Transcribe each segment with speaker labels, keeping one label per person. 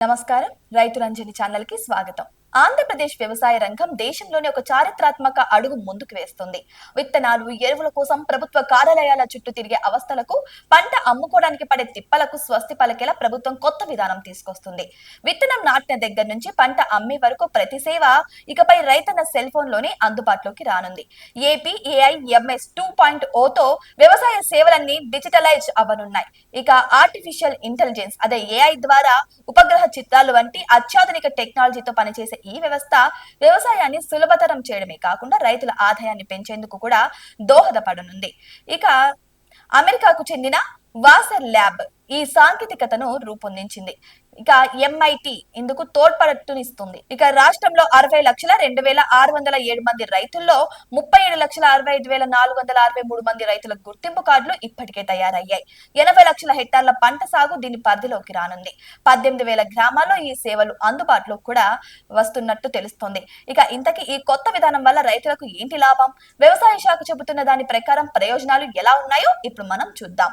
Speaker 1: നമസ്കാരം. రైతు రంజని ఛానల్కి స్వాగతం. ఆంధ్రప్రదేశ్ వ్యవసాయ రంగం దేశంలోని ఒక చారిత్రాత్మక అడుగు ముందుకు వేస్తుంది. విత్తనాలు ఎరువుల కోసం ప్రభుత్వ కార్యాలయాల చుట్టూ తిరిగే అవస్థలకు పంట అమ్ముకోవడానికి పడే తిప్పలకు స్వస్తి పలికేలా ప్రభుత్వం కొత్త విధానం తీసుకొస్తుంది. విత్తనం నాటిన దగ్గర నుంచి పంట అమ్మే వరకు ప్రతి సేవ ఇకపై రైతన్న సెల్ ఫోన్లోనే అందుబాటులోకి రానుంది. ఏపీ ఏఐఎంఎస్ టూ పాయింట్ ఓతో వ్యవసాయ సేవలన్నీ డిజిటలైజ్ అవ్వనున్నాయి. ఇక ఆర్టిఫిషియల్ ఇంటెలిజెన్స్ అదే ఏఐ ద్వారా ఉపగ్రహ చిత్రాలు వంటి అత్యాధునిక టెక్నాలజీతో పనిచేసే ఈ వ్యవస్థ వ్యవసాయాన్ని సులభతరం చేయడమే కాకుండా రైతుల ఆదాయాన్ని పెంచేందుకు కూడా దోహదపడనుంది. ఇక అమెరికాకు చెందిన వాసర్ ల్యాబ్ ఈ సాంకేతికతను రూపొందించింది. ఇక ఎంఐటి ఇందుకు తోడ్పడుతునిస్తుంది ఇక రాష్ట్రంలో అరవై లక్షల రెండు వేల ఆరు వందల ఏడు మంది రైతుల్లో ముప్పై ఏడు లక్షల అరవై ఐదు వేల నాలుగు వందల అరవై మూడు మంది రైతుల గుర్తింపు కార్డులు ఇప్పటికే తయారయ్యాయి. ఎనభై లక్షల హెక్టార్ల పంట సాగు దీని పరిధిలోకి రానుంది. పద్దెనిమిది వేల గ్రామాల్లో ఈ సేవలు అందుబాటులో కూడా వస్తున్నట్టు తెలుస్తోంది. ఇక ఇంతకీ ఈ కొత్త విధానం వల్ల రైతులకు ఏంటి లాభం? వ్యవసాయ శాఖ చెబుతున్న దాని ప్రకారం ప్రయోజనాలు ఎలా ఉన్నాయో ఇప్పుడు మనం చూద్దాం.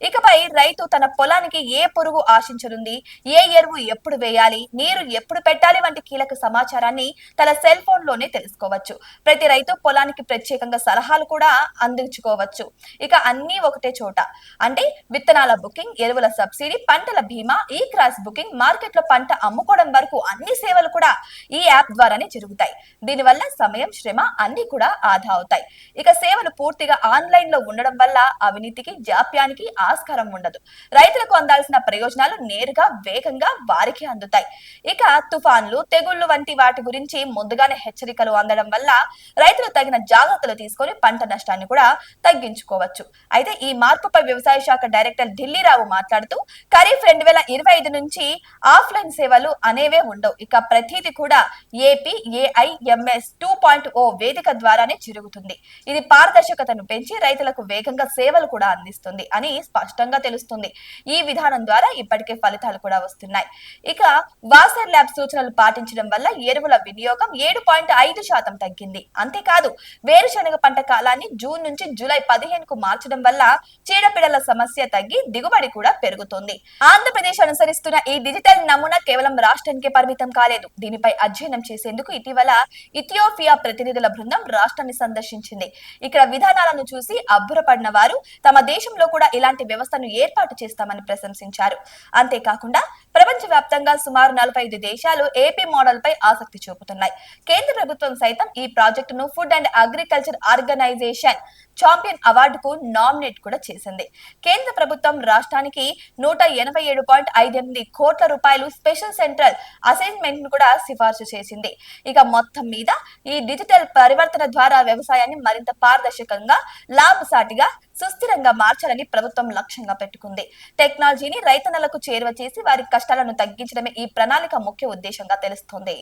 Speaker 1: ఇకపై రైతు తన పొలానికి ఏ పురుగు ఆశించనుంది? ఏ ఎరువు ఎప్పుడు వేయాలి? నీరు ఎప్పుడు పెట్టాలి? వంటి కీలక సమాచారాన్ని తన సెల్ ఫోన్లోనే తెలుసుకోవచ్చు. ప్రతి రైతు పొలానికి ప్రత్యేకంగా సలహాలు కూడా అందించుకోవచ్చు. ఇక అన్ని ఒకటే చోట. అంటే విత్తనాల బుకింగ్ ఎరువుల సబ్సిడీ పంటల బీమా ఈ క్రాస్ బుకింగ్ మార్కెట్లో పంట అమ్ముకోవడం వరకు అన్ని సేవలు కూడా ఈ యాప్ ద్వారానే జరుగుతాయి. దీనివల్ల సమయం శ్రమ అన్ని కూడా ఆదా అవుతాయి. ఇక సేవలు పూర్తిగా ఆన్లైన్లో ఉండడం వల్ల అవినీతికి జాప్యానికి ఆస్కారం ఉండదు. రైతులకు అందాల్సిన ప్రయోజనాలు నేరుగా వేగంగా వారికి అందుతాయి. ఇక తుఫాన్లు తెగుళ్ళు వంటి వాటి గురించి ముందుగానే హెచ్చరికలు అందడం వల్ల రైతులు తగిన జాగ్రత్తలు తీసుకొని పంట నష్టాన్ని కూడా తగ్గించుకోవచ్చు. అయితే ఈ మార్పుపై వ్యవసాయ శాఖ డైరెక్టర్ ఢిల్లీరావు మాట్లాడుతూ ఖరీఫ్ రెండు వేల ఇరవై ఐదు నుంచి ఆఫ్లైన్ సేవలు అనేవే ఉండవు. ఇక ప్రతిది కూడా AP AIMS two point o వేదిక ద్వారానే జరుగుతుంది. ఇది పారదర్శకతను పెంచి రైతులకు వేగంగా సేవలు కూడా అందిస్తుంది అని స్పష్టంగా తెలుస్తుంది. ఈ విధానం ద్వారా ఇప్పటికే ఫలితాలు కూడా వస్తున్నాయి. ఇక వాసర్ ల్యాబ్ సూచనలు పాటించడం వల్ల ఎరువుల వినియోగం ఏడు పాయింట్ ఐదు శాతం తగ్గింది. అంతేకాదు వేరుశనగ పంట కాలాన్ని జూన్ నుంచి జూలై పదిహేనుకు మార్చడం వల్ల చీడపీడల సమస్య తగ్గి దిగుబడి కూడా పెరుగుతుంది. ఆంధ్రప్రదేశ్ అనుసరిస్తున్న ఈ డిజిటల్ నమూనా కేవలం రాష్ట్రానికే పరిమితం కాలేదు. దీనిపై అధ్యయనం చేసేందుకు ఇటీవల ఇథియోపియా ప్రతినిధుల బృందం రాష్ట్రాన్ని సందర్శించింది. ఇక్కడ విధానాలను చూసి అబ్బురపడిన వారు తమ దేశంలో కూడా ఇలాంటి వ్యవస్థను ఏర్పాటు చేస్తామని ప్రశంసించారు. అంతేకాకుండా ప్రపంచవ్యాప్తంగా సుమారు నలభై ఐదు దేశాలు ఏపీ మోడల్ పై ఆసక్తి చూపుతున్నాయి. కేంద్ర ప్రభుత్వం సైతం ఈ ప్రాజెక్టును Food and Agriculture Organization Champion అవార్డుకు nominate కూడా చేసింది. కేంద్ర ప్రభుత్వం రాష్ట్రానికి నూట ఎనభై ఏడు పాయింట్ ఐదు ఎనిమిది కోట్ల రూపాయలు స్పెషల్ సెంట్రల్ అసైన్మెంట్ను కూడా సిఫార్సు చేసింది. ఇక మొత్తం మీద ఈ డిజిటల్ పరివర్తన ద్వారా వ్యవసాయాన్ని మరింత పారదర్శకంగా లాభసాటిగా సుస్థిరంగా మార్చాలని ప్రభుత్వం లక్ష్యంగా పెట్టుకుంది. టెక్నాలజీని రైతన్నలకు చేరువ చేసి వారి నష్టాలను తగ్గించడమే ఈ ప్రణాళిక ముఖ్య ఉద్దేశంగా తెలుస్తోంది.